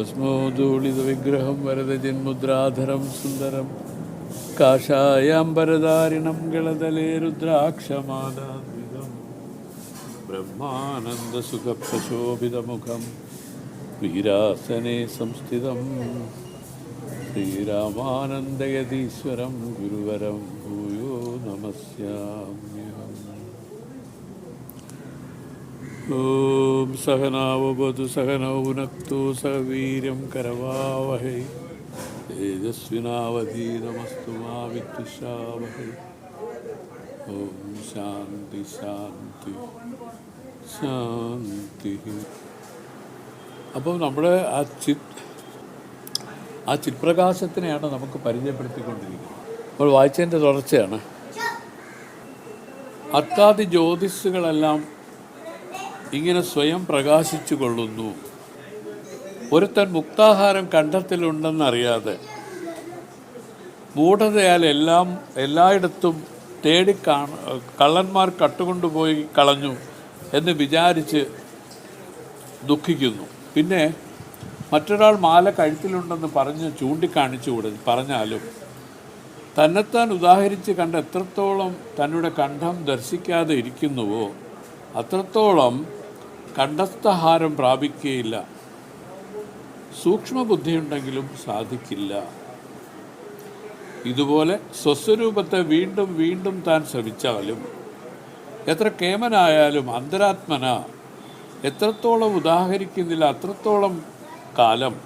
ഭസ്മോദൂളിതവിഗ്രഹം വരദജന്മുദ്രാധരം സുന്ദരം. കാഷായാംബരധാരിണം ഗളതലേ രുദ്രാക്ഷമാദാദ്വിതം. ബ്രഹ്മാനന്ദസുഖപ്രശോഭിതമുഖം. വീരാസനെ സംസ്ഥിതം. ശ്രീരാമാനന്ദയതീശ്വരം ഗുരുവരം ഭൂയോ നമസ്യാമ്യഹം ॐ सहनाववतु सहनौ भुनक्तु सह वीर्यं करवावहै तेजस्विनावधीनमस्तु मा विद्विषावहै ॐ शान्ति शान्ति ശാന്തി അപ്പോൾ നമ്മുടെ ആ ചിത് ആ ചിത്പ്രകാശത്തിനെയാണ് നമുക്ക് പരിചയപ്പെടുത്തിക്കൊണ്ടിരിക്കുന്നത് അപ്പോൾ വായിച്ചതിൻ്റെ തുടർച്ചയാണ് അത്താതി ജ്യോതിഷുകളെല്ലാം ഇങ്ങനെ സ്വയം പ്രകാശിച്ചു കൊള്ളുന്നു. ഒരുത്തൻ മുക്താഹാരം കണ്ടത്തിലുണ്ടെന്നറിയാതെ മൂഢതയാൽ എല്ലാം എല്ലായിടത്തും തേടി കാണ കള്ളന്മാർ കട്ടുകൊണ്ടുപോയി കളഞ്ഞു എന്ന് വിചാരിച്ച് ദുഃഖിക്കുന്നു. പിന്നെ മറ്റൊരാൾ മാല കഴുത്തിലുണ്ടെന്ന് പറഞ്ഞ് ചൂണ്ടിക്കാണിച്ചു കൊടു പറഞ്ഞാലും തന്നെത്താൻ ഉദാഹരിച്ച് കണ്ട് എത്രത്തോളം തന്നുടെ കണ്ഠം ദർശിക്കാതെ ഇരിക്കുന്നുവോ അത്രത്തോളം കണ്ടസ്ഥഹാരം പ്രാപിക്കുകയില്ല. സൂക്ഷ്മബുദ്ധിയുണ്ടെങ്കിലും സാധിക്കില്ല. ഇതുപോലെ സ്വസ്വരൂപത്തെ വീണ്ടും വീണ്ടും താൻ ശ്രമിച്ചാലും എത്ര കേമനായാലും അന്തരാത്മന എത്രത്തോളം ഉദാഹരിക്കുന്നില്ല അത്രത്തോളം കാലം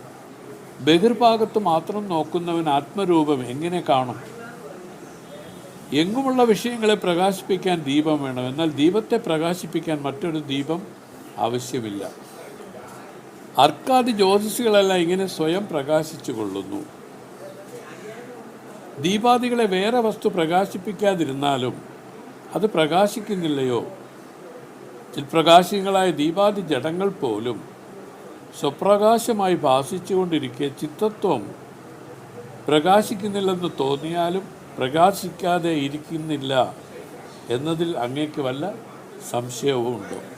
ബഹിർഭാഗത്ത് മാത്രം നോക്കുന്നവൻ ആത്മരൂപം എങ്ങനെ കാണും? എങ്ങുമുള്ള വിഷയങ്ങളെ പ്രകാശിപ്പിക്കാൻ ദീപം വേണം. എന്നാൽ ദീപത്തെ പ്രകാശിപ്പിക്കാൻ മറ്റൊരു ദീപം ആവശ്യമില്ല. അർക്കാദി ജ്യോതിഷികളെല്ലാം ഇങ്ങനെ സ്വയം പ്രകാശിച്ചു കൊള്ളുന്നു. ദീപാദികളെ വേറെ വസ്തു പ്രകാശിപ്പിക്കാതിരുന്നാലും അത് പ്രകാശിക്കുന്നില്ലയോ? ചിൽപ്രകാശങ്ങളായ ദീപാദി ജടങ്ങൾ പോലും സ്വപ്രകാശമായി ഭാസിച്ചുകൊണ്ടിരിക്കെ ചിത്തത്വം പ്രകാശിക്കുന്നില്ലെന്ന് തോന്നിയാലും പ്രകാശിക്കാതെ ഇരിക്കുന്നില്ല എന്നതിൽ അങ്ങേക്ക് വല്ല സംശയവും ഉണ്ടോ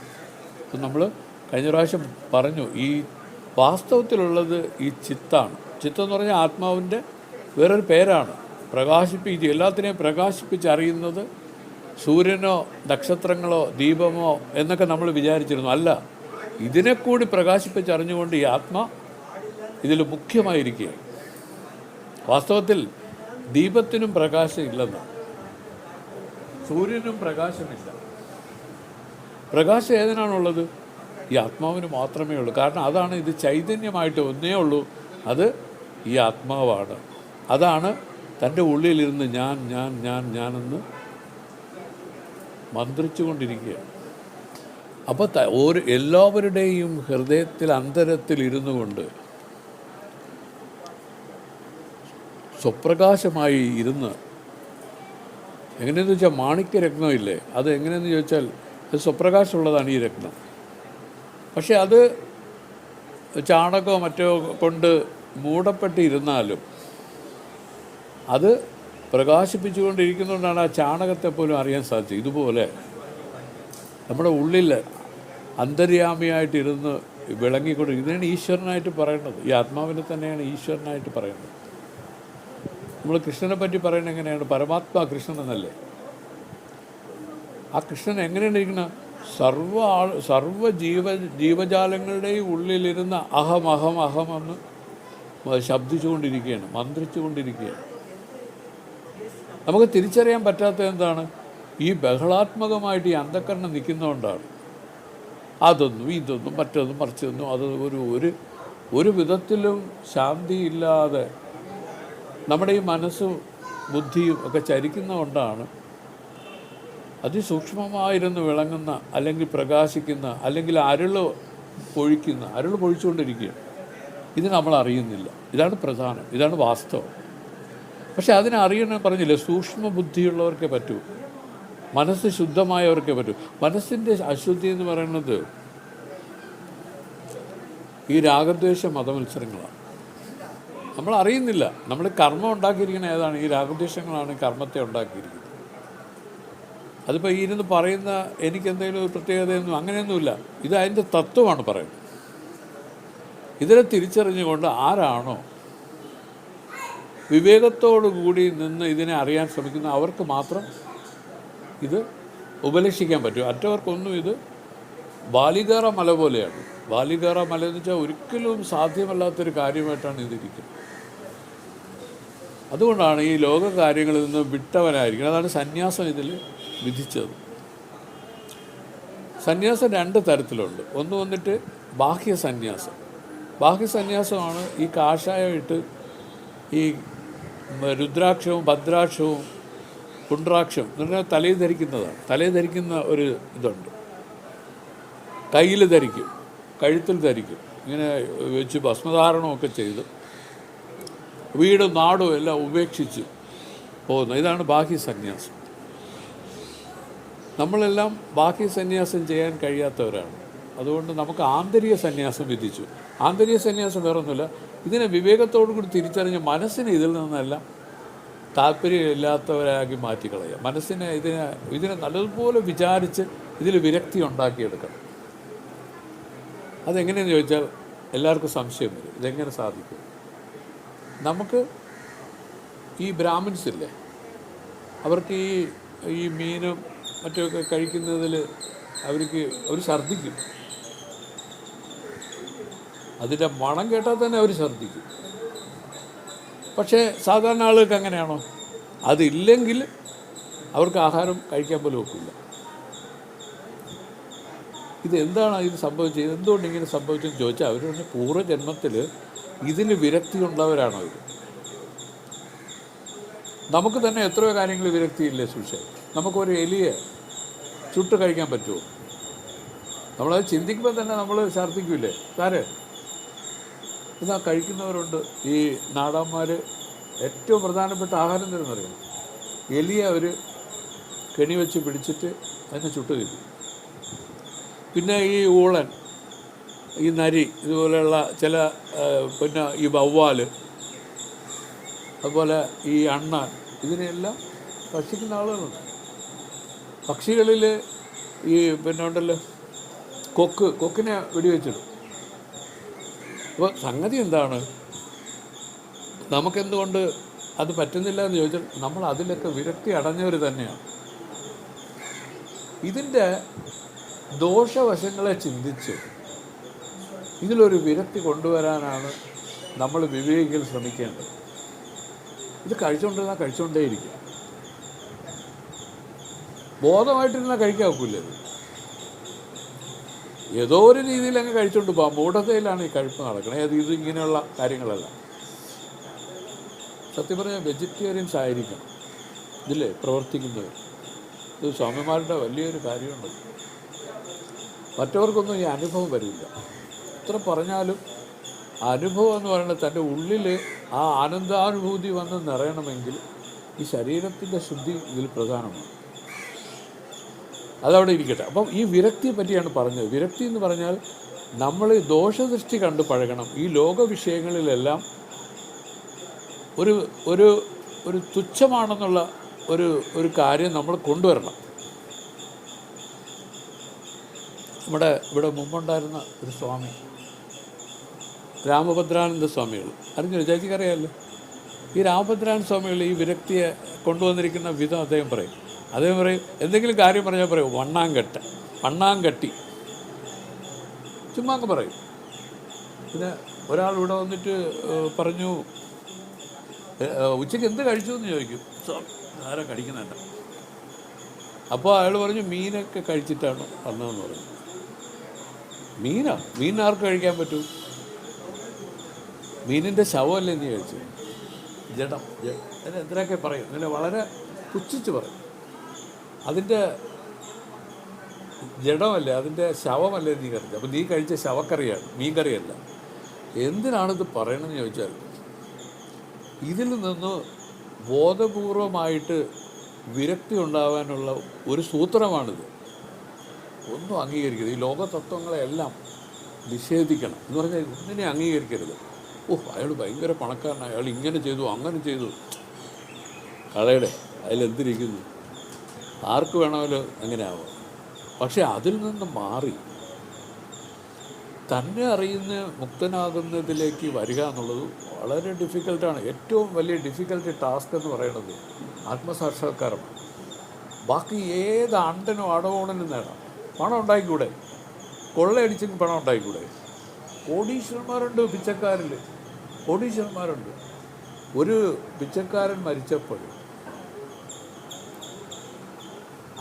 നമ്മൾ കഴിഞ്ഞ പ്രാവശ്യം പറഞ്ഞു ഈ വാസ്തവത്തിലുള്ളത് ഈ ചിത്താണ്. ചിത്തം എന്ന് പറഞ്ഞാൽ ആത്മാവിന്റെ വേറൊരു പേരാണ്. പ്രകാശിപ്പിച്ച് എല്ലാത്തിനെയും പ്രകാശിപ്പിച്ചറിയുന്നത് സൂര്യനോ നക്ഷത്രങ്ങളോ ദീപമോ എന്നൊക്കെ നമ്മൾ വിചാരിച്ചിരുന്നു. അല്ല ഇതിനെ കൂടി പ്രകാശിപ്പിച്ചറിഞ്ഞുകൊണ്ട് ഈ ആത്മ ഇതിൽ മുഖ്യമായിരിക്കുകയാണ്. വാസ്തവത്തിൽ ദീപത്തിനും പ്രകാശം ഇല്ലെന്ന് സൂര്യനും പ്രകാശമില്ല. പ്രകാശം ഏതിനാണുള്ളത്? ഈ ആത്മാവിന് മാത്രമേ ഉള്ളൂ. കാരണം അതാണ് ഇത് ചൈതന്യമായിട്ട് ഒന്നേ ഉള്ളൂ. അത് ഈ ആത്മാവാണ്. അതാണ് തന്റെ ഉള്ളിലിരുന്ന് ഞാൻ ഞാൻ ഞാൻ ഞാനെന്ന് മന്ത്രിച്ചുകൊണ്ടിരിക്കുകയാണ്. അപ്പോൾ ഓരോ എല്ലാവരുടെയും ഹൃദയത്തിൽ അന്തരത്തിൽ ഇരുന്നു കൊണ്ട് സ്വപ്രകാശമായി ഇരുന്ന് എങ്ങനെയെന്ന് വെച്ചാൽ മാണിക്യരത്നമില്ലേ? അത് എങ്ങനെയെന്ന് ചോദിച്ചാൽ അത് സ്വപ്രകാശമുള്ളതാണ് ഈ രത്നം. പക്ഷേ അത് ചാണകമോ മറ്റോ കൊണ്ട് മൂടപ്പെട്ടിരുന്നാലും അത് പ്രകാശിപ്പിച്ചുകൊണ്ടിരിക്കുന്നതുകൊണ്ടാണ് ആ ചാണകത്തെ പോലും അറിയാൻ സാധിച്ചത്. ഇതുപോലെ നമ്മുടെ ഉള്ളിൽ അന്തര്യാമിയായിട്ടിരുന്ന് വിളങ്ങിക്കൊണ്ട് ഇതിനാണ് ഈശ്വരനായിട്ട് പറയേണ്ടത് ഈ ആത്മാവിനെ തന്നെയാണ് ഈശ്വരനായിട്ട് പറയേണ്ടത് നമ്മൾ കൃഷ്ണനെ പറ്റി പറയുന്നത് എങ്ങനെയാണ്? പരമാത്മാ കൃഷ്ണൻ എന്നല്ലേ? ആ കൃഷ്ണൻ എങ്ങനെയാണ് ഇരിക്കുന്നത് സർവ ആൾ സർവ ജീവ ജീവജാലങ്ങളുടെയും ഉള്ളിലിരുന്ന അഹം അഹം അഹം എന്ന് ശബ്ദിച്ചുകൊണ്ടിരിക്കുകയാണ് മന്ത്രിച്ചുകൊണ്ടിരിക്കുകയാണ്. നമുക്ക് തിരിച്ചറിയാൻ പറ്റാത്ത എന്താണ്? ഈ ബഹളാത്മകമായിട്ട് ഈ അന്ധക്കരണം നിൽക്കുന്നതുകൊണ്ടാണ്. അതൊന്നും ഇതൊന്നും മറ്റൊന്നും മറിച്ചതൊന്നും അത് ഒരു ഒരു ഒരു വിധത്തിലും ശാന്തിയില്ലാതെ നമ്മുടെ ഈ മനസ്സും ബുദ്ധിയും ഒക്കെ ചരിക്കുന്നതുകൊണ്ടാണ് അതിസൂക്ഷ്മമായിരുന്നു വിളങ്ങുന്ന അല്ലെങ്കിൽ പ്രകാശിക്കുന്ന അല്ലെങ്കിൽ അരുൾ പൊഴിക്കുന്ന അരുൾ പൊഴിച്ചുകൊണ്ടിരിക്കുകയാണ് ഇത് നമ്മൾ അറിയുന്നില്ല. ഇതാണ് പ്രധാനം. ഇതാണ് വാസ്തവം. പക്ഷെ അതിനെ പറഞ്ഞില്ലേ? സൂക്ഷ്മ ബുദ്ധിയുള്ളവർക്കേ പറ്റൂ. മനസ്സ് ശുദ്ധമായവർക്കേ പറ്റൂ. മനസ്സിന്റെ അശുദ്ധി എന്ന് പറയുന്നത് ഈ രാഗദ്വേഷ മതമത്സരങ്ങളാണ്. നമ്മൾ അറിയുന്നില്ല. നമ്മൾ കർമ്മം ഉണ്ടാക്കിയിരിക്കുന്ന ഏതാണ്? ഈ രാഗദ്വേഷങ്ങളാണ് കർമ്മത്തെ ഉണ്ടാക്കിയിരിക്കുന്നത്. അതിപ്പോൾ ഈ ഇരുന്ന് പറയുന്ന എനിക്കെന്തെങ്കിലും ഒരു പ്രത്യേകതയൊന്നും അങ്ങനെയൊന്നുമില്ല. ഇത് അതിന്റെ തത്വമാണ് പറയുന്നത്. ഇതിനെ തിരിച്ചറിഞ്ഞുകൊണ്ട് ആരാണോ വിവേകത്തോടു കൂടി നിന്ന് ഇതിനെ അറിയാൻ ശ്രമിക്കുന്ന അവർക്ക് മാത്രം ഇത് ഉപലക്ഷിക്കാൻ പറ്റും. മറ്റവർക്കൊന്നും ഇത് ബാലികേറ മല പോലെയാണ്. ബാലികേറ മല എന്ന് വെച്ചാൽ ഒരിക്കലും സാധ്യമല്ലാത്തൊരു കാര്യമായിട്ടാണ് ഇതിരിക്കുന്നത്. അതുകൊണ്ടാണ് ഈ ലോക കാര്യങ്ങളിൽ നിന്ന് വിട്ടവനായിരിക്കുന്നത്. അതാണ് സന്യാസം ഇതിൽ വിധിച്ചത്. സന്യാസം രണ്ട് തരത്തിലുണ്ട്. ഒന്ന് വന്നിട്ട് ബാഹ്യ സന്യാസം. ബാഹ്യ സന്യാസമാണ് ഈ കാഷായം ഇട്ട് ഈ രുദ്രാക്ഷവും ഭദ്രാക്ഷവും പുണ്ട്രാക്ഷം എന്ന് പറഞ്ഞാൽ തലയിൽ ധരിക്കുന്നതാണ്. തലയിൽ ധരിക്കുന്ന ഒരു ഇതുണ്ട്. കയ്യിൽ ധരിക്കും. കഴുത്തിൽ ധരിക്കും. ഇങ്ങനെ വെച്ച് ഭസ്മധാരണമൊക്കെ ചെയ്ത് വീടും നാടും എല്ലാം ഉപേക്ഷിച്ച് പോകുന്നു ഇതാണ് ബാഹ്യ സന്യാസം. നമ്മളെല്ലാം ബാഹ്യ സന്യാസം ചെയ്യാൻ കഴിയാത്തവരാണ്. അതുകൊണ്ട് നമുക്ക് ആന്തരിക സന്യാസം വിധിച്ചു. ആന്തരിക സന്യാസം വേറൊന്നുമില്ല. ഇതിനെ വിവേകത്തോടു കൂടി തിരിച്ചറിഞ്ഞ് മനസ്സിനെ ഇതിൽ നിന്നെല്ലാം താല്പര്യമില്ലാത്തവരാക്കി മാറ്റിക്കളയുക. മനസ്സിനെ ഇതിനെ ഇതിനെ നല്ലതുപോലെ വിചാരിച്ച് ഇതിൽ വിരക്തി ഉണ്ടാക്കിയെടുക്കണം. അതെങ്ങനെയെന്ന് ചോദിച്ചാൽ എല്ലാവർക്കും സംശയം വരും. ഇതെങ്ങനെ സാധിക്കും? നമുക്ക് ഈ ബ്രാഹ്മിൻസ് ഇല്ലേ? അവർക്ക് ഈ ഈ മീനും മറ്റുമൊക്കെ കഴിക്കുന്നതിൽ അവർക്ക് അവർ ഛർദ്ദിക്കും. അതിന്റെ മണം കേട്ടാൽ തന്നെ അവർ ഛർദ്ദിക്കും. പക്ഷേ സാധാരണ ആളുകൾക്ക് അങ്ങനെയാണോ? അതില്ലെങ്കിൽ അവർക്ക് ആഹാരം കഴിക്കാൻ പോലും ഒക്കില്ല. ഇത് എന്താണ് ഇത് സംഭവിച്ചത്? എന്തുകൊണ്ട് ഇങ്ങനെ സംഭവിച്ചെന്ന് ചോദിച്ചാൽ അവർ പറഞ്ഞ പൂർവജന്മത്തിൽ ഇതിന് വിരക്തി ഉള്ളവരാണോ അവർ നമുക്ക് തന്നെ എത്രയോ കാര്യങ്ങൾ വിരക്തിയില്ലേ സുഷേ നമുക്കൊരു എലിയെ ചുട്ട് കഴിക്കാൻ പറ്റുമോ? നമ്മളത് ചിന്തിക്കുമ്പോൾ തന്നെ നമ്മൾ ഛർദ്ദിക്കൂലേ സാരേ ഇതാ കഴിക്കുന്നവരുണ്ട്. ഈ നാടന്മാർ ഏറ്റവും പ്രധാനപ്പെട്ട ആഹാരം തരുന്നറിയാം എലിയെ അവർ കെണി വെച്ച് പിടിച്ചിട്ട് അതിനെ ചുട്ട് തിന്നും. പിന്നെ ഈ ഊളൻ ഈ നരി ഇതുപോലെയുള്ള ചില പിന്നെ ഈ വവ്വാൽ അതുപോലെ ഈ അണ്ണ ഇതിനെല്ലാം ഭക്ഷിക്കുന്ന ആളുകളുണ്ട്. പക്ഷികളിൽ ഈ പിന്നെ ഉണ്ടല്ലോ കൊക്ക് കൊക്കിനെ വെടിവെച്ചിടും. അപ്പോൾ സംഗതി എന്താണ്? നമുക്കെന്തുകൊണ്ട് അത് പറ്റുന്നില്ല എന്ന് ചോദിച്ചാൽ നമ്മൾ അതിലൊക്കെ വിരക്തി അടഞ്ഞവർ തന്നെയാണ്. ഇതിന്റെ ദോഷവശങ്ങളെ ചിന്തിച്ച് ഇതിലൊരു വിരക്തി കൊണ്ടുവരാനാണ് നമ്മൾ വിവേകികൾ ശ്രമിക്കേണ്ടത്. ഇത് കഴിച്ചുകൊണ്ടിരുന്നാൽ കഴിച്ചുകൊണ്ടേയിരിക്കും ബോധമായിട്ടിരുന്നാൽ കഴിക്കാൻ ഒക്കില്ല? ഏതോ ഒരു രീതിയിൽ അങ്ങ് കഴിച്ചുകൊണ്ട് പോകാം മൂഢതയിലാണ് ഈ കഴിപ്പ് നടക്കുന്നത് അത് ഇത് ഇങ്ങനെയുള്ള കാര്യങ്ങളല്ല. സത്യം പറഞ്ഞാൽ വെജിറ്റേറിയൻസ് ആയിരിക്കണം. ഇതില്ലേ? പ്രവർത്തിക്കുന്നവർ. ഇത് സ്വാമിമാരുടെ വലിയൊരു കാര്യമുണ്ട് മറ്റവർക്കൊന്നും ഈ അനുഭവം വരില്ല. എത്ര പറഞ്ഞാലും അനുഭവം എന്ന് പറയുന്നത് തന്റെ ഉള്ളിൽ ആ ആനന്ദാനുഭൂതി വന്ന് നിറയണമെങ്കിൽ ഈ ശരീരത്തിന്റെ ശുദ്ധി ഇതിൽ പ്രധാനമാണ്. അതവിടെ ഇരിക്കട്ടെ. അപ്പം ഈ വിരക്തിയെ പറ്റിയാണ് പറഞ്ഞത്. വിരക്തി എന്ന് പറഞ്ഞാൽ നമ്മൾ ദോഷദൃഷ്ടി കണ്ട് പഴകണം. ഈ ലോക വിഷയങ്ങളിലെല്ലാം ഒരു ഒരു ഒരു തുച്ഛമാണെന്നുള്ള ഒരു ഒരു കാര്യം നമ്മൾ കൊണ്ടുവരണം. നമ്മുടെ ഇവിടെ മുമ്പുണ്ടായിരുന്ന ഒരു സ്വാമി രാമഭദ്രാനന്ദ സ്വാമികൾ. അറിഞ്ഞു ചേച്ചിക്ക് അറിയാമല്ലോ ഈ രാമഭദ്രാനന്ദ സ്വാമികൾ ഈ വിരക്തിയെ കൊണ്ടുവന്നിരിക്കുന്ന വിധം അദ്ദേഹം പറയും. അദ്ദേഹം പറയും എന്തെങ്കിലും കാര്യം പറഞ്ഞാൽ പറയും വണ്ണാങ്കട്ട വണ്ണാങ്കട്ടി. ചുമ്മാ പറയും. പിന്നെ ഒരാൾ ഇവിടെ വന്നിട്ട് പറഞ്ഞു ഉച്ചയ്ക്ക് എന്ത് കഴിച്ചു എന്ന് ചോദിക്കും ആരാ കഴിക്കുന്നുണ്ട് അപ്പോൾ അയാൾ പറഞ്ഞു മീനൊക്കെ കഴിച്ചിട്ടാണ് വന്നതെന്ന് പറഞ്ഞു. മീനാ? മീൻ ആർക്ക് കഴിക്കാൻ പറ്റൂ? മീനിന്റെ ശവമല്ലേ നീ കഴിച്ചു ജഡം ജഡം അതിന് എന്തിനൊക്കെ പറയും? അങ്ങനെ വളരെ പുച്ഛിച്ച് പറയും. അതിന്റെ ജഡമല്ലേ അതിന്റെ ശവമല്ലേ നീ കഴിച്ചത് അപ്പം നീ കഴിച്ച ശവക്കറിയാണ് മീൻ കറിയല്ല എന്തിനാണിത് പറയണമെന്ന് ചോദിച്ചാൽ ഇതിൽ നിന്ന് ബോധപൂർവമായിട്ട് വിരക്തി ഉണ്ടാവാനുള്ള ഒരു സൂത്രമാണിത്. ഒന്നും അംഗീകരിക്കരുത്. ഈ ലോക തത്വങ്ങളെല്ലാം നിഷേധിക്കണം എന്ന് പറഞ്ഞാൽ ഒന്നിനെ അംഗീകരിക്കരുത്. ഓ അയാൾ ഭയങ്കര പണക്കാരനാണ് അയാൾ ഇങ്ങനെ ചെയ്തു അങ്ങനെ ചെയ്തു. കടയുടെ അതിലെന്തിരിക്കുന്നു? ആർക്ക് വേണമെങ്കിലും അങ്ങനെ ആവാം പക്ഷെ അതിൽ നിന്ന് മാറി. തന്നെ അറിയുന്ന മുക്തനാകുന്നതിലേക്ക് വരിക എന്നുള്ളത് വളരെ ഡിഫിക്കൽട്ടാണ്. ഏറ്റവും വലിയ ഡിഫിക്കൽട്ട് ടാസ്ക് എന്ന് പറയുന്നത് ആത്മസാക്ഷാത്കാരമാണ്. ബാക്കി ഏത് അണ്ടനും അടവോണനും നേടാം. പണം ഉണ്ടായിക്കൂടെ? കൊള്ളയടിച്ചെങ്കിൽ പണം ഉണ്ടായിക്കൂടെ? കോടീശ്വരന്മാരുണ്ട് പിച്ചക്കാരിൽ കോടീശ്വരന്മാരുണ്ട്. ഒരു പിച്ചക്കാരൻ മരിച്ചപ്പോൾ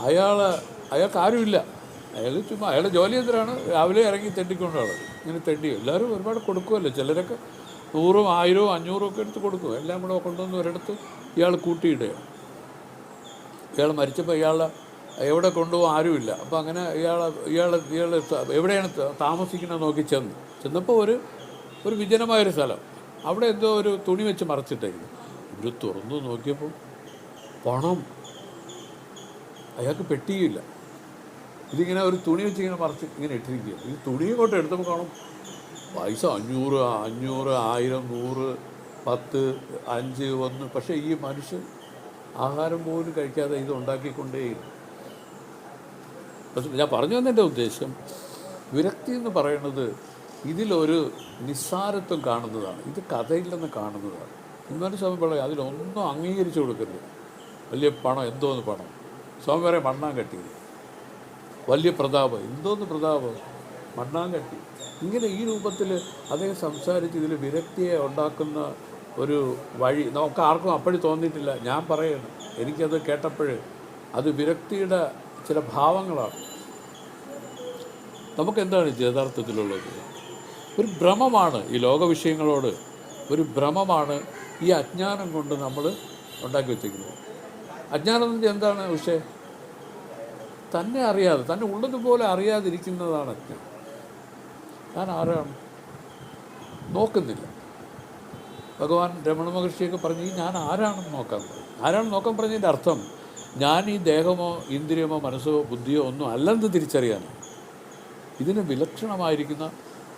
അയാൾ അയാൾക്ക് ആരുമില്ല. അയാൾ ചുമ്മാ അയാളുടെ ജോലി എന്തിനാണ്? രാവിലെ ഇറങ്ങി തെണ്ടിക്കൊണ്ടാണ്. ഇങ്ങനെ തെണ്ടി. എല്ലാവരും ഒരുപാട് കൊടുക്കുമല്ലോ ചിലരൊക്കെ നൂറും ആയിരവും അഞ്ഞൂറും ഒക്കെ എടുത്ത് കൊടുക്കും. എല്ലാം കൂടെ കൊണ്ടുവന്ന് ഒരിടത്ത് ഇയാൾ കൂട്ടിയിടുകയാണ് ഇയാൾ മരിച്ചപ്പോൾ ഇയാളെ എവിടെ കൊണ്ടുപോകാൻ ആരുമില്ല. അപ്പോൾ അങ്ങനെ ഇയാൾ ഇയാൾ ഇയാൾ എവിടെയാണ് താമസിക്കണമെന്ന് നോക്കി ചെന്ന്. ചെന്നപ്പോൾ ഒരു ഒരു വിജനമായൊരു സ്ഥലം. അവിടെ എന്തോ ഒരു തുണി വെച്ച് മറച്ചിട്ടായിരുന്നു. ഇവർ തുറന്നു നോക്കിയപ്പോൾ പണം. അയാൾക്ക് പെട്ടിയില്ല. ഇതിങ്ങനെ ഒരു തുണി വെച്ച് ഇങ്ങനെ മറച്ച് ഇങ്ങനെ ഇട്ടിരിക്കുക ഈ തുണി ഇങ്ങോട്ട് എടുത്തപ്പോൾ കാണും പൈസ അഞ്ഞൂറ് അഞ്ഞൂറ് ആയിരം നൂറ് പത്ത് അഞ്ച് ഒന്ന്. പക്ഷേ ഈ മനുഷ്യൻ ആഹാരം പോലും കഴിക്കാതെ ഇത് ഉണ്ടാക്കിക്കൊണ്ടേയിരുന്നു. ഞാൻ പറഞ്ഞു വന്നതിന്റെ ഉദ്ദേശം വിരക്തി എന്ന് പറയുന്നത് ഇതിലൊരു നിസ്സാരത്വം കാണുന്നതാണ്. ഇത് കഥയില്ലെന്ന് കാണുന്നതാണ്. ഇന്നൊരു സമയം പറയാം അതിലൊന്നും അംഗീകരിച്ചു കൊടുക്കരുത്. വലിയ പണം എന്തോന്ന് പണം. സ്വാമി പറയാം മണ്ണാൻ കെട്ടി. വലിയ പ്രതാപം. എന്തോന്ന് പ്രതാപം? മണ്ണാൻ കെട്ടി. ഇങ്ങനെ ഈ രൂപത്തിൽ അദ്ദേഹം സംസാരിച്ച് ഇതിൽ വിരക്തിയെ ഉണ്ടാക്കുന്ന ഒരു വഴി നമുക്ക് ആർക്കും അപ്പോഴും തോന്നിയിട്ടില്ല. ഞാൻ പറയണം. എനിക്കത് കേട്ടപ്പോൾ അത് വിരക്തിയുടെ ചില ഭാവങ്ങളാണ്. നമുക്കെന്താണ് യഥാർത്ഥത്തിലുള്ളത്? ഒരു ഭ്രമമാണ് ഈ ലോക വിഷയങ്ങളോട്. ഒരു ഭ്രമമാണ് ഈ അജ്ഞാനം കൊണ്ട് നമ്മൾ ഉണ്ടാക്കി വെച്ചിരിക്കുന്നത്. അജ്ഞാനം എന്താണ് പക്ഷേ? തന്നെ അറിയാതെ തന്നെ ഉള്ളതുപോലെ അറിയാതിരിക്കുന്നതാണ് അജ്ഞാനം. ഞാൻ ആരാണ്? നോക്കുന്നില്ല. ഭഗവാൻ രമണ മഹർഷിയൊക്കെ പറഞ്ഞ് "ഈ ഞാൻ ആരാണെന്ന് നോക്കാൻ പറഞ്ഞു ആരാണെന്ന് നോക്കാൻ പറഞ്ഞതിന്റെ അർത്ഥം ഞാൻ ഈ ദേഹമോ ഇന്ദ്രിയമോ മനസ്സോ ബുദ്ധിയോ ഒന്നും അല്ലെന്ന് തിരിച്ചറിയാനാണ്. ഇതിന് വിലക്ഷണമായിരിക്കുന്ന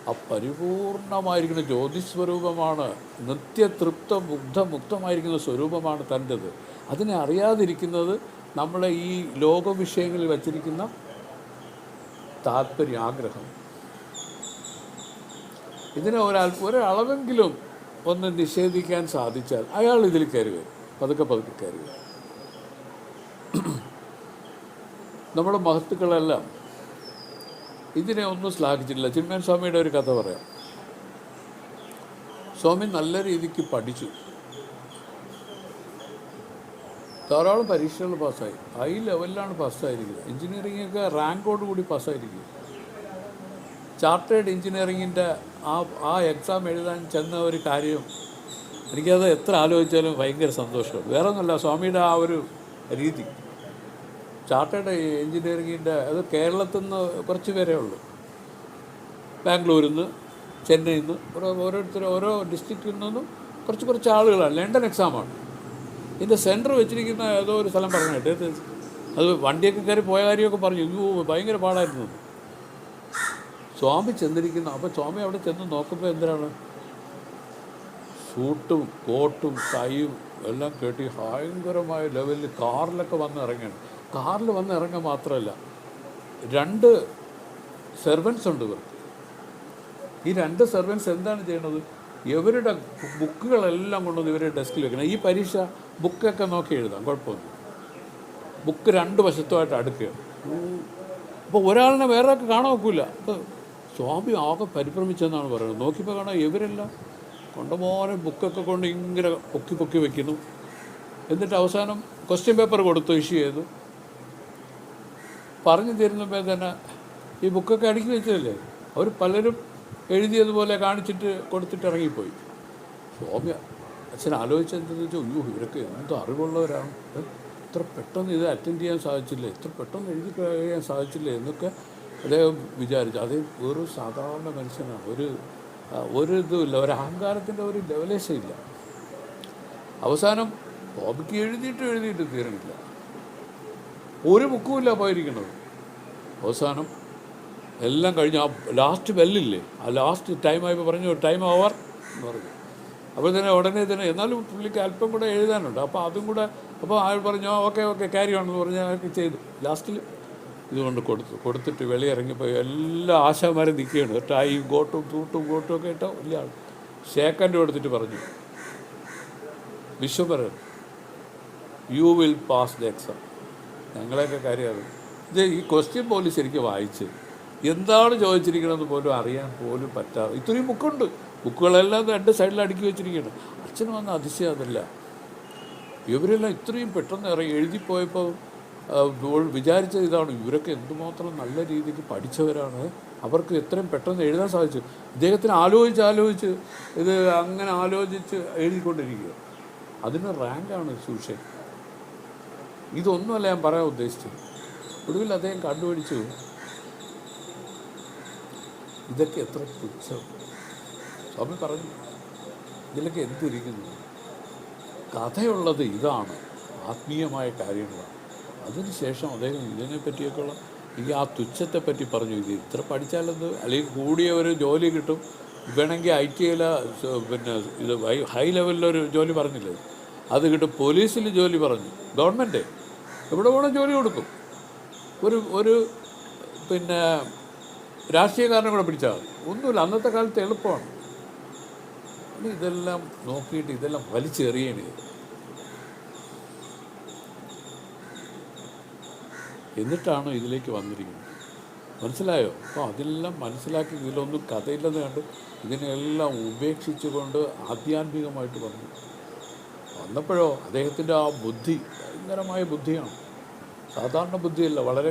അപരിപൂർണമായിരിക്കുന്ന പരിപൂർണമായിരിക്കുന്ന ജ്യോതിസ്വരൂപമാണ് നിത്യതൃപ്ത മുഗ്ധ മുക്തമായിരിക്കുന്ന സ്വരൂപമാണ് തന്റെത്. അതിനെ അറിയാതിരിക്കുന്നത് നമ്മളെ ഈ ലോക വിഷയങ്ങളിൽ വച്ചിരിക്കുന്ന താല്പര്യം ആഗ്രഹം ഇതിനെ ഒരാൾ ഒരളവെങ്കിലും ഒന്ന് നിഷേധിക്കാൻ സാധിച്ചാൽ അയാൾ ഇതിൽ കയറി വരും. പതുക്കെ പതുക്കെ കയറി വരും. നമ്മുടെ മഹത്തുക്കളെല്ലാം ഇതിനെ ഒന്നും ശ്ലാഘിച്ചിട്ടില്ല. ചിന്മയൻ സ്വാമിയുടെ ഒരു കഥ പറയാം. സ്വാമി നല്ല രീതിക്ക് പഠിച്ചു. ധാരാളം പരീക്ഷകൾ പാസ്സായി. ഹൈ ലെവലിലാണ് പാസ്സായിരിക്കുന്നത്. എഞ്ചിനീയറിംഗ് ഒക്കെ റാങ്കോട് കൂടി പാസ്സായിരിക്കും ചാർട്ടേഡ് എഞ്ചിനീയറിങ്ങിന്റെ ആ ആ എക്സാം എഴുതാൻ ചെന്ന ഒരു കാര്യം എനിക്കത് എത്ര ആലോചിച്ചാലും ഭയങ്കര സന്തോഷമാണ്. വേറെ ഒന്നുമല്ല സ്വാമിയുടെ ആ ഒരു രീതി. ചാർട്ടേഡ് എഞ്ചിനീയറിങ്ങിന്റെ അത് കേരളത്തിൽ നിന്ന് കുറച്ച് പേരേ ഉള്ളൂ. ബാംഗ്ലൂരിൽ നിന്ന് ചെന്നൈയിൽ നിന്ന് ഓരോ ഓരോരുത്തർ ഓരോ ഡിസ്ട്രിക്റ്റിൽ നിന്നും കുറച്ച് കുറച്ച് ആളുകളാണ്. ലണ്ടൻ എക്സാമാണ്. ഇതിന്റെ സെന്റർ വെച്ചിരിക്കുന്ന ഏതോ ഒരു സ്ഥലം പറഞ്ഞു കേട്ടോ. അത് വണ്ടിയൊക്കെ കയറി പോയ കാര്യമൊക്കെ പറഞ്ഞു. അയ്യോ ഭയങ്കര പാടായിരുന്നു. സ്വാമി ചെന്നിരിക്കുന്നു. അപ്പോൾ സ്വാമി അവിടെ ചെന്ന് നോക്കുമ്പോൾ എന്തിനാണ്? സൂട്ടും കോട്ടും ടൈയും എല്ലാം കെട്ടി ഭയങ്കരമായ ലെവലിൽ കാറിലൊക്കെ വന്ന് ഇറങ്ങുകയാണ് കാറിൽ വന്ന് ഇറങ്ങുക മാത്രമല്ല രണ്ട് സെർവൻസ് ഉണ്ട് ഇവർക്ക്. ഈ രണ്ട് സെർവൻസ് എന്താണ് ചെയ്യണത്? ഇവരുടെ ബുക്കുകളെല്ലാം കൊണ്ടുവന്ന് ഇവരുടെ ഡെസ്കിൽ വെക്കണം. ഈ പരീക്ഷ ബുക്കൊക്കെ നോക്കി എഴുതാം കുഴപ്പമൊന്നും ബുക്ക് രണ്ട് വശത്തുമായിട്ട് അടുക്കുക അപ്പോൾ ഒരാളിനെ വേറെ ഒക്കെ കാണാൻ നോക്കില്ല അപ്പോൾ സ്വാമി ആകെ പരിഭ്രമിച്ചെന്നാണ് പറയുന്നത്. നോക്കിയപ്പോൾ കാണാം ഇവരെല്ലാം കൊണ്ടുപോലെ ബുക്കൊക്കെ കൊണ്ട് ഇങ്ങനെ പൊക്കി പൊക്കി വെക്കുന്നു. എന്നിട്ട് അവസാനം ക്വസ്റ്റ്യൻ പേപ്പർ കൊടുത്തു ഇഷ്യൂ ചെയ്തു. പറഞ്ഞു തരുന്നപ്പോൾ തന്നെ ഈ ബുക്കൊക്കെ അടുക്കി വെച്ചതല്ലേ? അവർ പലരും എഴുതിയതുപോലെ കാണിച്ചിട്ട് കൊടുത്തിട്ട് ഇറങ്ങിപ്പോയി. സ്വാമി അച്ഛൻ ആലോചിച്ചെന്തെന്ന് വെച്ചാൽ അയ്യോ ഇവരൊക്കെ എന്ത് അറിവുള്ളവരാണ്? ഇത്ര പെട്ടെന്ന് ഇത് അറ്റൻഡ് ചെയ്യാൻ സാധിച്ചില്ല? ഇത്ര പെട്ടെന്ന് എഴുതി കഴിയാൻ സാധിച്ചില്ല? എന്നൊക്കെ അദ്ദേഹം വിചാരിച്ചു. അതേ ഒരു സാധാരണ മനുഷ്യനാണ്. ഒരു ഒരു ഇതുമില്ല ഒരു അഹങ്കാരത്തിന്റെ ഒരു ലെവലേഷൻ ഇല്ല. അവസാനം ബോബിക്ക് എഴുതിയിട്ട് എഴുതിയിട്ട് തീരണില്ല ഒരു ബുക്കുമില്ല പോയിരിക്കുന്നത്. അവസാനം എല്ലാം കഴിഞ്ഞ് ആ ലാസ്റ്റ് ബെല്ലില്ലേ ആ ലാസ്റ്റ് ടൈം ആയപ്പോൾ പറഞ്ഞു ടൈം ഓവർ എന്ന് പറഞ്ഞു. അപ്പോൾ തന്നെ ഉടനെ തന്നെ എന്നാലും പുള്ളിക്ക് അല്പം കൂടെ എഴുതാനുണ്ട്. അപ്പോൾ അതും കൂടെ അപ്പോൾ ആൾ പറഞ്ഞു ഓക്കെ ഓക്കെ ക്യാരി ആണെന്ന് പറഞ്ഞ് അയാൾക്ക് ചെയ്തു. ലാസ്റ്റിൽ ഇതുകൊണ്ട് കൊടുത്തു. കൊടുത്തിട്ട് വെളിയിറങ്ങിപ്പോയി. എല്ലാ ആശാമാരും നിൽക്കുകയാണ്. ടൈയും ഗോട്ടും തൂട്ടും ഗോട്ടും ഒക്കെ ഇട്ടോ വലിയ ആൾ. ശേഖന്റെ കൊടുത്തിട്ട് പറഞ്ഞു. Vishwabharan you will pass the exam ഞങ്ങളെയൊക്കെ കാര്യമാണ്. ഇത് ഈ ക്വസ്റ്റ്യൻ പോലും ശരിക്കും വായിച്ച് എന്താണ് ചോദിച്ചിരിക്കണമെന്ന് പോലും അറിയാൻ പോലും പറ്റാതെ ഇത്രയും ബുക്കുണ്ട്. ബുക്കുകളെല്ലാം രണ്ട് സൈഡിൽ അടുക്കി വെച്ചിരിക്കുകയാണ്. അച്ഛന് വന്ന അതിശയം അതല്ല. ഇവരെല്ലാം ഇത്രയും പെട്ടെന്ന് ഇറങ്ങി എഴുതിപ്പോയപ്പോൾ വിചാരിച്ച ഇതാണ്. ഇവരൊക്കെ എന്തുമാത്രം നല്ല രീതിയിൽ പഠിച്ചവരാണ്. അവർക്ക് എത്രയും പെട്ടെന്ന് എഴുതാൻ സാധിച്ചു. ഇദ്ദേഹത്തിന് ആലോചിച്ച് ആലോചിച്ച് ഇത് അങ്ങനെ ആലോചിച്ച് എഴുതിക്കൊണ്ടിരിക്കുക. അതിന് റാങ്കാണ് സൂക്ഷൻ ഇതൊന്നുമല്ല ഞാൻ പറയാൻ ഉദ്ദേശിച്ചത്. ഒടുവിൽ അദ്ദേഹം കണ്ടുപിടിച്ചു ഇതൊക്കെ എത്ര തുച്ഛം സ്വാമി പറഞ്ഞു ഇതിലൊക്കെ എന്തിരിക്കുന്നു? കഥയുള്ളത് ഇതാണ് ആത്മീയമായ കാര്യങ്ങളാണ്. അതിനുശേഷം അദ്ദേഹം ഇതിനെ പറ്റിയൊക്കെയുള്ള ഈ ആ തുച്ഛത്തെ പറ്റി പറഞ്ഞു. ഇത് ഇത്ര പഠിച്ചാലെന്ത് അല്ലെങ്കിൽ കൂടിയ ഒരു ജോലി കിട്ടും. വേണമെങ്കിൽ ഐ ടി ഐയില പിന്നെ ഇത് ഹൈ- ഹൈ ലെവലിലൊരു ജോലി പറഞ്ഞില്ലേ? അത് കിട്ടും. പോലീസിൽ ജോലി പറഞ്ഞു. ഗവൺമെന്റ് എവിടെ വേണം ജോലി കൊടുക്കും? ഒരു ഒരു പിന്നെ രാഷ്ട്രീയക്കാരനെ കൂടെ പിടിച്ചാൽ ഒന്നുമില്ല. അന്നത്തെ കാലത്ത് എളുപ്പമാണ്. ഇതെല്ലാം നോക്കിയിട്ട് ഇതെല്ലാം വലിച്ചെറിയണേ എന്നിട്ടാണോ ഇതിലേക്ക് വന്നിരിക്കുന്നത്? മനസ്സിലായോ? അപ്പോൾ അതെല്ലാം മനസ്സിലാക്കി ഇതിലൊന്നും കഥയില്ലെന്ന് കണ്ട് ഇതിനെല്ലാം ഉപേക്ഷിച്ചുകൊണ്ട് ആധ്യാത്മികമായിട്ട് വന്നു വന്നപ്പോഴോ അദ്ദേഹത്തിന്റെ ആ ബുദ്ധി ഭയങ്കരമായ ബുദ്ധിയാണ്. സാധാരണ ബുദ്ധിയല്ല വളരെ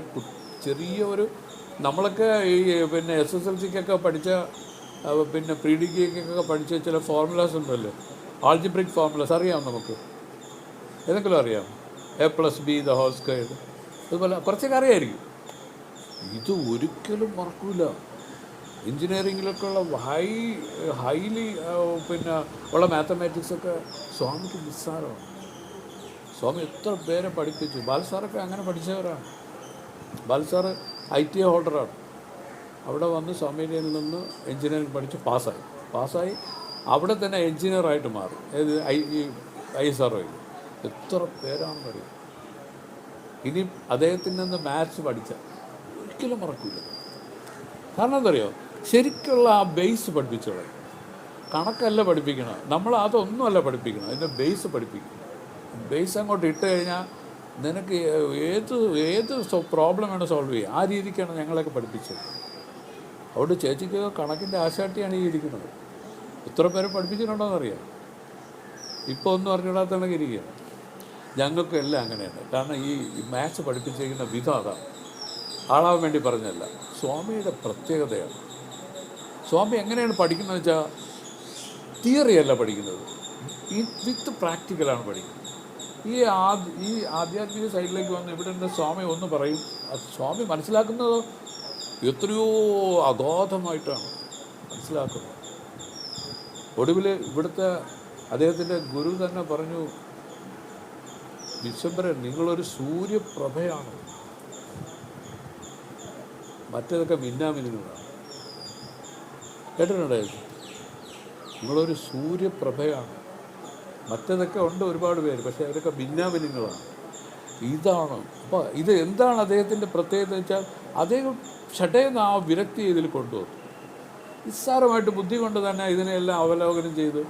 ചെറിയ ഒരു നമ്മളൊക്കെ ഈ പിന്നെ എസ് എസ് എൽ സിക്കൊക്കെ പഠിച്ച പിന്നെ പ്രീ ഡിഗ്രിക്കൊക്കെ പഠിച്ച ചില ഫോർമുലാസ് ഉണ്ടല്ലോ. ആൾജിബ്രിക് ഫോർമുലാസ് അറിയാം നമുക്ക്? ഏതെങ്കിലും അറിയാം? A plus B the whole square അതുപോലെ കുറച്ചൊക്കെ അറിയായിരിക്കും. ഇത് ഒരിക്കലും മറക്കൂല. എഞ്ചിനീയറിങ്ങിലൊക്കെ ഉള്ള ഹൈ ഹൈലി പിന്നെ ഉള്ള മാത്തമാറ്റിക്സ് ഒക്കെ സ്വാമിക്ക് നിസ്സാരമാണ്. സ്വാമി എത്ര പേരെ പഠിപ്പിച്ചു? ബാലസാറൊക്കെ അങ്ങനെ പഠിച്ചവരാണ്. ബാലസാറ് ഐ ടി എ ഹോൾഡറാണ് അവിടെ വന്ന് സ്വാമിയിൽ നിന്ന് എഞ്ചിനീയറിംഗ് പഠിച്ച് പാസ്സായി. പാസ്സായി അവിടെ തന്നെ എഞ്ചിനീയറായിട്ട് മാറി. ഏത് ഐ ഈ ഐ എസ് ആർ എത്ര പേരാണെന്ന് അറിയാം. ഇനി അദ്ദേഹത്തിൽ നിന്ന് മാത്സ് പഠിച്ച ഒരിക്കലും മറക്കില്ല കാരണം എന്തറിയോ? ശരിക്കുള്ള ആ ബേസ് പഠിപ്പിച്ചോളെ കണക്കല്ല പഠിപ്പിക്കണം. നമ്മൾ അതൊന്നുമല്ല പഠിപ്പിക്കണം. അതിന്റെ ബേസ് പഠിപ്പിക്കണം ബേസ് അങ്ങോട്ട് ഇട്ട് കഴിഞ്ഞാൽ നിനക്ക് ഏത് ഏത് പ്രോബ്ലം വേണം സോൾവ് ചെയ്യുക ആ രീതിക്കാണ് ഞങ്ങളെയൊക്കെ പഠിപ്പിച്ചത്. അതുകൊണ്ട് ചേച്ചിക്ക് കണക്കിന്റെ ആശാട്ടിയാണ് ഈ ഇരിക്കുന്നത്. ഇത്ര പേരെ പഠിപ്പിച്ചിട്ടുണ്ടോയെന്നറിയാം ഇപ്പോൾ ഒന്നും അറിഞ്ഞിടാത്തണെങ്കിൽ ഇരിക്കുകയാണ്. ഞങ്ങൾക്കും എല്ലാം അങ്ങനെയാണ്. കാരണം ഈ മാത്സ് പഠിപ്പിച്ചിരിക്കുന്ന വിധം അതാണ് ആളാവാൻ വേണ്ടി പറഞ്ഞല്ല സ്വാമിയുടെ പ്രത്യേകതയാണ്. സ്വാമി എങ്ങനെയാണ് പഠിക്കുന്നത് വെച്ചാൽ തിയറി അല്ല പഠിക്കുന്നത്. ഈ വിത്ത് പ്രാക്ടിക്കലാണ് പഠിക്കുന്നത്. ഈ ആദ് ഈ ആധ്യാത്മിക സൈഡിലേക്ക് വന്ന് ഇവിടെ സ്വാമി ഒന്ന് പറയും. സ്വാമി മനസ്സിലാക്കുന്നത് എത്രയോ അഗാധമായിട്ടാണ് മനസ്സിലാക്കുന്നത്. ഒടുവിൽ ഇവിടുത്തെ അദ്ദേഹത്തിന്റെ ഗുരു തന്നെ പറഞ്ഞു വിശ്വംബരൻ നിങ്ങളൊരു സൂര്യപ്രഭയാണ്. മറ്റേതൊക്കെ മിന്നാമിനുകളാണ് കേട്ടിട്ടുണ്ടായിരുന്നു? നിങ്ങളൊരു സൂര്യപ്രഭയാണ്. മറ്റേതൊക്കെ ഉണ്ട് ഒരുപാട് പേര് പക്ഷേ അവരൊക്കെ മിന്നാമിനുങ്ങളാണ് ഇതാണ്. അപ്പോൾ ഇത് എന്താണ് അദ്ദേഹത്തിന്റെ പ്രത്യേകത എന്ന് വെച്ചാൽ അദ്ദേഹം ഷട്ടേന്ന് ആ വിരക്തി ഇതിൽ കൊണ്ടുവന്നു. നിസ്സാരമായിട്ട് ബുദ്ധി കൊണ്ട് തന്നെ ഇതിനെല്ലാം അവലോകനം ചെയ്ത്.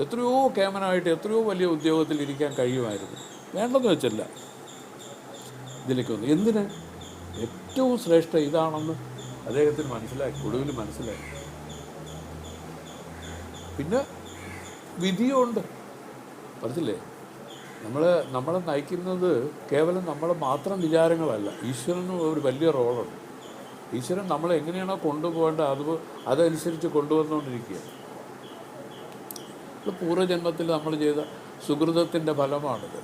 എത്രയോ കേമനായിട്ട് എത്രയോ വലിയ ഉദ്യോഗത്തിൽ ഇരിക്കാൻ കഴിയുമായിരുന്നു. വേണ്ടെന്ന് വെച്ചല്ല. ഇതിലേക്ക് വന്നു. എന്തിന്? ഏറ്റവും ശ്രേഷ്ഠ ഇതാണെന്ന് അദ്ദേഹത്തിന് മനസ്സിലായി ഒടുവിൽ മനസ്സിലായി. പിന്നെ വിധിയുണ്ട്. പറഞ്ഞില്ലേ? നമ്മൾ നമ്മളെ നയിക്കുന്നത് കേവലം നമ്മൾ മാത്രം വിചാരങ്ങളല്ല. ഈശ്വരനും ഒരു വലിയ റോളുണ്ട്. ഈശ്വരൻ നമ്മൾ എങ്ങനെയാണോ കൊണ്ടുപോകേണ്ടത് അത് അതനുസരിച്ച് കൊണ്ടുവന്നുകൊണ്ടിരിക്കുക. ഇത് പൂർവജന്മത്തിൽ നമ്മൾ ചെയ്ത സുഹൃതത്തിന്റെ ഫലമാണിത്.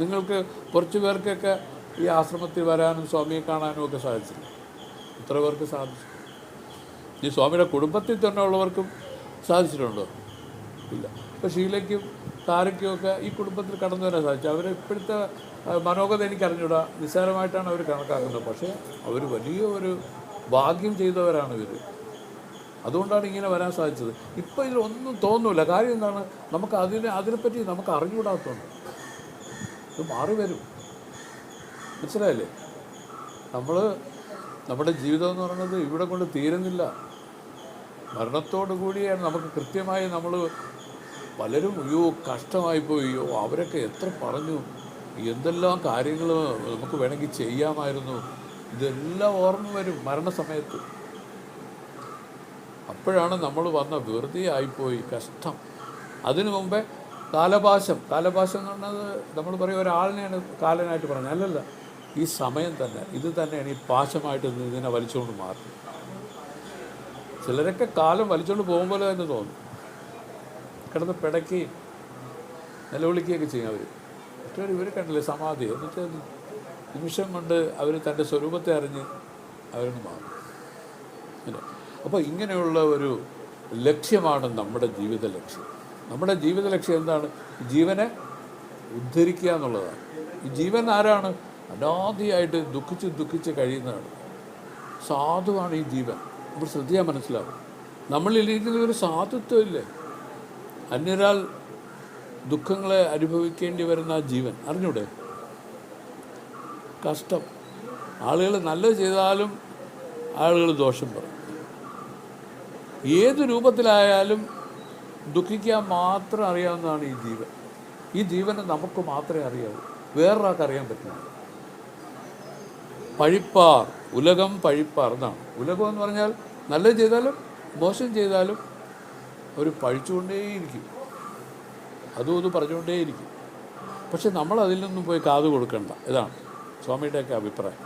നിങ്ങൾക്ക് കുറച്ച് പേർക്കൊക്കെ ഈ ആശ്രമത്തിൽ വരാനും സ്വാമിയെ കാണാനും ഒക്കെ സാധിച്ചില്ല. ഇത്ര പേർക്ക് സാധിച്ചു ഈ സ്വാമിയുടെ കുടുംബത്തിൽ തന്നെ ഉള്ളവർക്കും സാധിച്ചിട്ടുണ്ടോ? ഇല്ല. ഇപ്പോൾ ഷീലയ്ക്കും താരയ്ക്കും ഒക്കെ ഈ കുടുംബത്തിൽ കടന്നു വരാൻ സാധിച്ചു. അവർ ഇപ്പോഴത്തെ മനോഗത എനിക്കറിഞ്ഞൂടാ നിസ്സാരമായിട്ടാണ് അവർ കണക്കാക്കുന്നത്. പക്ഷേ അവർ വലിയ ഒരു ഭാഗ്യം ചെയ്തവരാണ് ഇവർ അതുകൊണ്ടാണ് ഇങ്ങനെ വരാൻ സാധിച്ചത്. ഇപ്പോൾ ഇതിലൊന്നും തോന്നില്ല കാര്യം എന്താണ്? നമുക്ക് അതിനെ അതിനെപ്പറ്റി നമുക്ക് അറിഞ്ഞുകൂടാത്തതുണ്ട് ഇത് മാറി വരും. മനസ്സിലായില്ലേ? നമ്മൾ നമ്മുടെ ജീവിതം എന്ന് പറയുന്നത് ഇവിടെ കൊണ്ട് തീരുന്നില്ല. മരണത്തോടു കൂടിയാണ് നമുക്ക് കൃത്യമായി നമ്മൾ പലരും അയ്യോ കഷ്ടമായി പോയോ. അവരൊക്കെ എത്ര പറഞ്ഞു. എന്തെല്ലാം കാര്യങ്ങൾ നമുക്ക് വേണമെങ്കിൽ ചെയ്യാമായിരുന്നു. ഇതെല്ലാം ഓർമ്മ വരും മരണസമയത്ത്. അപ്പോഴാണ് നമ്മൾ വന്ന വെറുതെ ആയിപ്പോയി കഷ്ടം. അതിനു മുമ്പേ കാലപാശം. കാലപാശം എന്ന് പറഞ്ഞത് നമ്മൾ പറയും ഒരാളിനെയാണ് കാലനായിട്ട് പറഞ്ഞത്. അല്ലല്ല ഈ സമയം തന്നെ. ഇത് തന്നെയാണ് ഈ പാശമായിട്ട് ഇതിനെ വലിച്ചുകൊണ്ട് മാറും ചിലരൊക്കെ കാലം വലിച്ചുകൊണ്ട് പോകുമ്പോൾ തന്നെ തോന്നും. കിടന്ന് പിടക്കുകയും നിലവിളിക്കുകയൊക്കെ ചെയ്യും അവർ മറ്റൊരു ഇവർ കണ്ടില്ലേ? സമാധി. എന്നിട്ട് നിമിഷം കൊണ്ട് അവർ തന്റെ സ്വരൂപത്തെ അറിഞ്ഞ് അവരൊന്ന് മാറും. അല്ലേ? അപ്പോൾ ഇങ്ങനെയുള്ള ഒരു ലക്ഷ്യമാണ് നമ്മുടെ ജീവിത ലക്ഷ്യം. നമ്മുടെ ജീവിത ലക്ഷ്യം എന്താണ്? ജീവനെ ഉദ്ധരിക്കുക എന്നുള്ളതാണ്. ഈ ജീവൻ ആരാണ്? അനാദിയായിട്ട് ദുഃഖിച്ച് ദുഃഖിച്ച് കഴിയുന്നതാണ്. സാധുവാണ് ഈ ജീവൻ. നമ്മൾ ശ്രദ്ധിക്കാൻ മനസ്സിലാവും. നമ്മളിലിരിക്കുന്ന ഒരു സാധുത്വം ഇല്ലേ? അന്യരാൽ ദുഃഖങ്ങളെ അനുഭവിക്കേണ്ടി വരുന്ന ജീവൻ. അറിഞ്ഞൂടെ? കഷ്ടം. ആളുകൾ നല്ലത് ചെയ്താലും ആളുകൾ ദോഷം പറയും. ഏത് രൂപത്തിലായാലും ദുഃഖിക്കാൻ മാത്രം അറിയാവുന്നതാണ് ഈ ജീവൻ. ഈ ജീവനെ നമുക്ക് മാത്രമേ അറിയാവൂ. വേറൊരാൾക്ക് അറിയാൻ പറ്റില്ല. പഴിപ്പാർ ഉലകം പഴിപ്പാർ എന്നാണ്. ഉലകം എന്ന് പറഞ്ഞാൽ നല്ലത് ചെയ്താലും മോശം ചെയ്താലും അവർ പഴിച്ചുകൊണ്ടേയിരിക്കും. അതും ഇത് പറഞ്ഞുകൊണ്ടേയിരിക്കും. പക്ഷെ നമ്മൾ അതിൽ നിന്നും പോയി കാത് കൊടുക്കണ്ട. ഇതാണ്. സ്വാമിയുടെയൊക്കെ അഭിപ്രായം.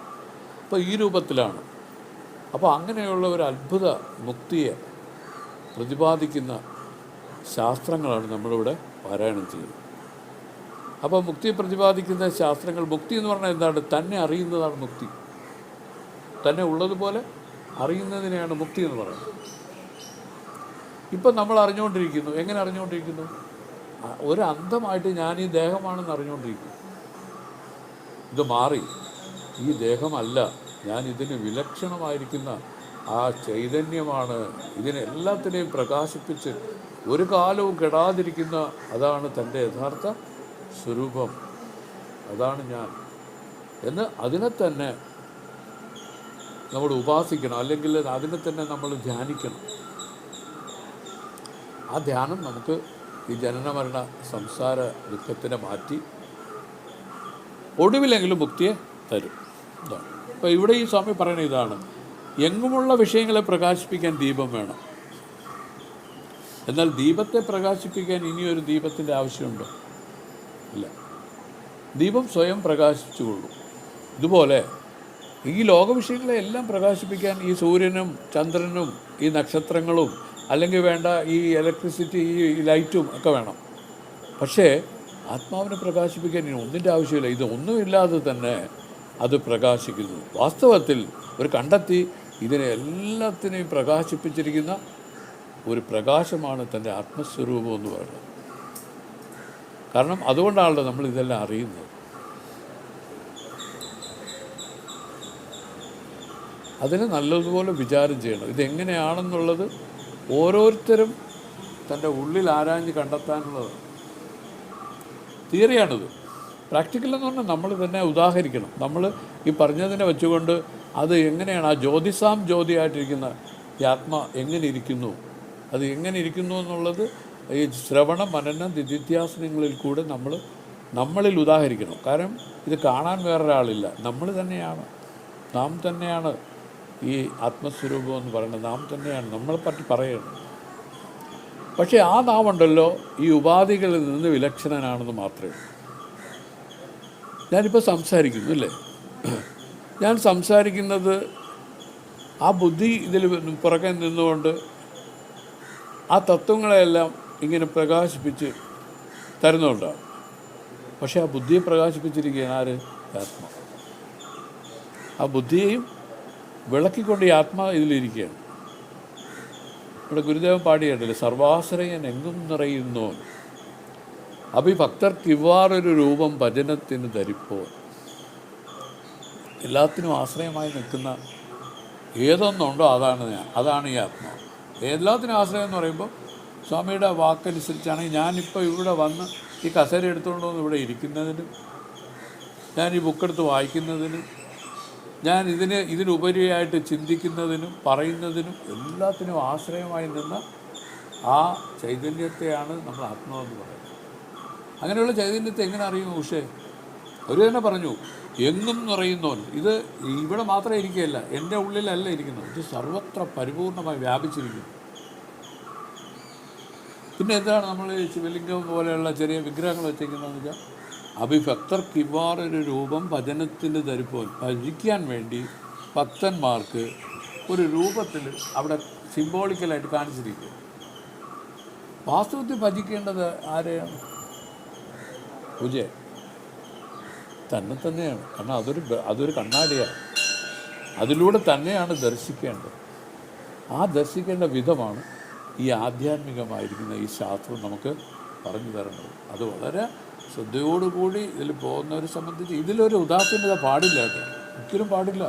അപ്പോൾ ഈ രൂപത്തിലാണ്. അപ്പോൾ അങ്ങനെയുള്ള ഒരു അത്ഭുത മുക്തിയെ പ്രതിപാദിക്കുന്ന ശാസ്ത്രങ്ങളാണ് നമ്മളിവിടെ പാരായണം ചെയ്യുന്നത്. അപ്പോൾ മുക്തിയെ പ്രതിപാദിക്കുന്ന ശാസ്ത്രങ്ങൾ മുക്തി എന്ന് പറഞ്ഞാൽ എന്താണ്? തന്നെ അറിയുന്നതാണ് മുക്തി. തന്നെ ഉള്ളതുപോലെ അറിയുന്നതിനെയാണ് മുക്തി എന്ന് പറയുന്നത്. ഇപ്പം നമ്മൾ അറിഞ്ഞുകൊണ്ടിരിക്കുന്നു. എങ്ങനെ അറിഞ്ഞുകൊണ്ടിരിക്കുന്നു? ഒരു അന്ധമായിട്ട് ഞാൻ ഈ ദേഹമാണെന്ന് അറിഞ്ഞുകൊണ്ടിരിക്കുന്നു. ഇത് മാറി. ഈ ദേഹമല്ല ഞാൻ ഇതിന് വിലക്ഷണമായിരിക്കുന്ന ആ ചൈതന്യമാണ്. ഇതിനെല്ലാത്തിനെയും പ്രകാശിപ്പിച്ച് ഒരു കാലവും കെടാതിരിക്കുന്ന അതാണ് തന്റെ യഥാർത്ഥ സ്വരൂപം. അതാണ് ഞാൻ. എന്ന് അതിനെ തന്നെ നമ്മൾ ഉപാസിക്കണം. അല്ലെങ്കിൽ അതിനെ തന്നെ നമ്മൾ ധ്യാനിക്കണം. ആ ധ്യാനം നമുക്ക് ഈ ജനന മരണ സംസാര ദുഃഖത്തിനെ മാറ്റി ഒടുവിലെങ്കിലും മുക്തിയെ തരും. ഇതാണ് അപ്പോൾ ഇവിടെ ഈ സ്വാമി പറയുന്ന ഇതാണ്. എങ്ങുമുള്ള വിഷയങ്ങളെ പ്രകാശിപ്പിക്കാൻ ദീപം വേണം. എന്നാൽ ദീപത്തെ പ്രകാശിപ്പിക്കാൻ ഇനിയൊരു ദീപത്തിന്റെ ആവശ്യമുണ്ടോ? ഇല്ല. ദീപം സ്വയം പ്രകാശിച്ചുകൊള്ളൂ. ഇതുപോലെ ഈ ലോകവിഷയങ്ങളെ എല്ലാം പ്രകാശിപ്പിക്കാൻ ഈ സൂര്യനും ചന്ദ്രനും ഈ നക്ഷത്രങ്ങളും അല്ലെങ്കിൽ വേണ്ട ഈ ഇലക്ട്രിസിറ്റി ഈ ലൈറ്റും ഒക്കെ വേണം. പക്ഷേ ആത്മാവിനെ പ്രകാശിപ്പിക്കാൻ ഇനി ഒന്നിന്റെ ആവശ്യമില്ല. ഇത് ഒന്നുമില്ലാതെ തന്നെ അത് പ്രകാശിക്കുന്നു. വാസ്തവത്തിൽ ഒരു കണ്ടെത്തി ഇതിനെ എല്ലാത്തിനെയും പ്രകാശിപ്പിച്ചിരിക്കുന്ന ഒരു പ്രകാശമാണ് തന്റെ ആത്മസ്വരൂപം എന്ന് പറയുന്നത്. കാരണം അതുകൊണ്ടാണല്ലോ നമ്മൾ ഇതെല്ലാം അറിയുന്നത്. അതിന് നല്ലതുപോലെ വിചാരം ചെയ്യണം. ഇതെങ്ങനെയാണെന്നുള്ളത് ഓരോരുത്തരും തന്റെ ഉള്ളിൽ ആരാഞ്ഞ് കണ്ടെത്താനുള്ളത് തിയറിയാണിത്. പ്രാക്ടിക്കൽ എന്ന് പറഞ്ഞാൽ നമ്മൾ തന്നെ ഉദാഹരിക്കണം. നമ്മൾ ഈ പറഞ്ഞതിനെ വെച്ചുകൊണ്ട് അത് എങ്ങനെയാണ് ആ ജ്യോതിസാം ജ്യോതിയായിട്ടിരിക്കുന്ന ഈ ആത്മ എങ്ങനെ ഇരിക്കുന്നു? അത് എങ്ങനെ ഇരിക്കുന്നു എന്നുള്ളത് ഈ ശ്രവണ മനനം നിധിധ്യാസനങ്ങളിൽ കൂടെ നമ്മൾ നമ്മളിൽ ഉദാഹരിക്കണം. കാരണം ഇത് കാണാൻ വേറൊരാളില്ല. നമ്മൾ തന്നെയാണ്. നാം തന്നെയാണ് ഈ ആത്മസ്വരൂപം എന്ന് പറയുന്നത്. നാം തന്നെയാണ്. നമ്മളെ പറ്റി പറയണം പക്ഷേ ആ നാവുണ്ടല്ലോ ഈ ഉപാധികളിൽ നിന്ന് വിലക്ഷണനാണെന്ന് മാത്രമേ. ഞാനിപ്പോൾ സംസാരിക്കുന്നു അല്ലേ? ഞാൻ സംസാരിക്കുന്നത് ആ ബുദ്ധി ഇതിൽ പുറകെ നിന്നുകൊണ്ട് ആ തത്വങ്ങളെല്ലാം ഇങ്ങനെ പ്രകാശിപ്പിച്ച് തരുന്നുകൊണ്ടാണ് പക്ഷേ ആ ബുദ്ധിയെ പ്രകാശിപ്പിച്ചിരിക്കുകയാണ് ആര്? ആത്മ ആ ബുദ്ധിയെയും വിളക്കിക്കൊണ്ട് ഈ ആത്മാ ഇതിലിരിക്കുകയാണ്. ഇവിടെ ഗുരുദേവൻ പാടിയിട്ടില്ലേ സർവാശ്രയൻ എങ്ങും നിറയുന്നു. അഭിഭക്തർക്ക് ഇവാറൊരു രൂപം ഭജനത്തിന് ധരിപ്പോൾ. എല്ലാത്തിനും ആശ്രയമായി നിൽക്കുന്ന ഏതൊന്നുണ്ടോ അതാണ് ഞാൻ അതാണ് ഈ ആത്മാവ് എല്ലാത്തിനും ആശ്രയം എന്ന് പറയുമ്പോൾ സ്വാമിയുടെ വാക്കനുസരിച്ചാണെങ്കിൽ ഞാനിപ്പോൾ ഇവിടെ വന്ന് ഈ കസേര എടുത്തുകൊണ്ടുവന്ന് ഇവിടെ ഇരിക്കുന്നതിനും ഞാൻ ഈ ബുക്കെടുത്ത് വായിക്കുന്നതിനും ഞാൻ ഇതിന് ഇതിനുപരിയായിട്ട് ചിന്തിക്കുന്നതിനും പറയുന്നതിനും എല്ലാത്തിനും ആശ്രയമായി നിന്ന ആ ചൈതന്യത്തെയാണ് നമ്മൾ ആത്മാവെന്ന് പറയുന്നത്. അങ്ങനെയുള്ള ചൈതന്യത്തെ എങ്ങനെ അറിയും ഉഷേ? അവർ തന്നെ പറഞ്ഞു എന്നും നിറയുന്നവൻ. ഇത് ഇവിടെ മാത്രമേ ഇരിക്കുകയല്ല എന്റെ ഉള്ളിലല്ല ഇരിക്കുന്നത്. ഇത് സർവത്ര പരിപൂർണമായി വ്യാപിച്ചിരിക്കുന്നു. പിന്നെ എന്താണ് നമ്മൾ ശിവലിംഗം പോലെയുള്ള ചെറിയ വിഗ്രഹങ്ങൾ വെച്ചിരിക്കുന്നതെന്ന് വെച്ചാൽ അഭിഭക്തർക്ക് കിവാറൊരു രൂപം ഭജനത്തിന്റെ ധരിപ്പോൻ ഭജിക്കാൻ വേണ്ടി ഭക്തന്മാർക്ക് ഒരു രൂപത്തിൽ അവിടെ സിംബോളിക്കലായിട്ട് കാണിച്ചിരിക്കും വാസ്തവത്തിൽ ഭജിക്കേണ്ടത് ആരെയാണ് പൂജ തന്നെ തന്നെയാണ്. കാരണം അതൊരു അതൊരു കണ്ണാടിയാണ്. അതിലൂടെ തന്നെയാണ് ദർശിക്കേണ്ടത്. ആ ദർശിക്കേണ്ട വിധമാണ് ഈ ആധ്യാത്മികമായിരിക്കുന്ന ഈ ശാസ്ത്രം നമുക്ക് പറഞ്ഞു തരേണ്ടത്. അത് വളരെ ശ്രദ്ധയോടുകൂടി ഇതിൽ പോകുന്നവരെ സംബന്ധിച്ച് ഇതിലൊരു ഉദാസീനത പാടില്ല കേട്ടോ. ഒരിക്കലും പാടില്ല.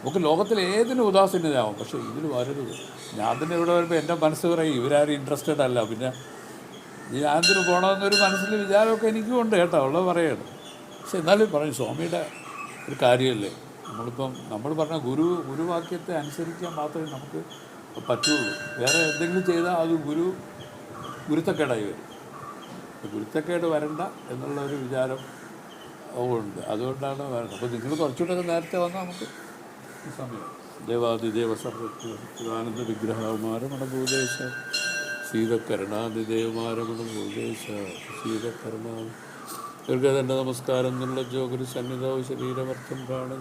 നമുക്ക് ലോകത്തിൽ ഏതിനും ഉദാസീനതയാവും. പക്ഷേ ഇതിൽ വരരുത്. ഞാൻ തന്നെ ഇവിടെ വരുമ്പോൾ എന്റെ മനസ്സ് പറയും ഇവരാരും ഇൻട്രസ്റ്റഡ് അല്ല. പിന്നെ ആന്തിന് പോകണമെന്നൊരു മനസ്സിൽ വിചാരമൊക്കെ എനിക്കും ഉണ്ട് കേട്ടോ. ഉള്ളത് പറയണം പക്ഷെ എന്നാലും പറയും സ്വാമിയുടെ ഒരു കാര്യമല്ലേ? നമ്മളിപ്പം നമ്മൾ പറഞ്ഞ ഗുരു ഗുരുവാക്യത്തെ അനുസരിക്കാൻ മാത്രമേ നമുക്ക് പറ്റുള്ളൂ. വേറെ എന്തെങ്കിലും ചെയ്താൽ അത് ഗുരു ഗുരുത്തക്കേടായി വരും. ഗുരുത്തക്കേട് വരണ്ട എന്നുള്ള ഒരു വിചാരം ഉണ്ട്. അതുകൊണ്ടാണ് വരുന്നത് അപ്പോൾ നിങ്ങൾ കുറച്ചുകൂടെ നേരത്തെ വന്നാൽ നമുക്ക് സമയം. ദേവാദിദേവ സർവത്വാനന്ദ വിഗ്രഹമാരമണ ഭൂദേശ സീതകരുണാദിദേവമാരമണ ഭൂദേശ സീതകരുണാ ദീർഘദണ്ഡ നമസ്കാരം എന്നുള്ള ജോഗുരു സന്നിധവും ശരീരമർത്ഥം പ്രാണം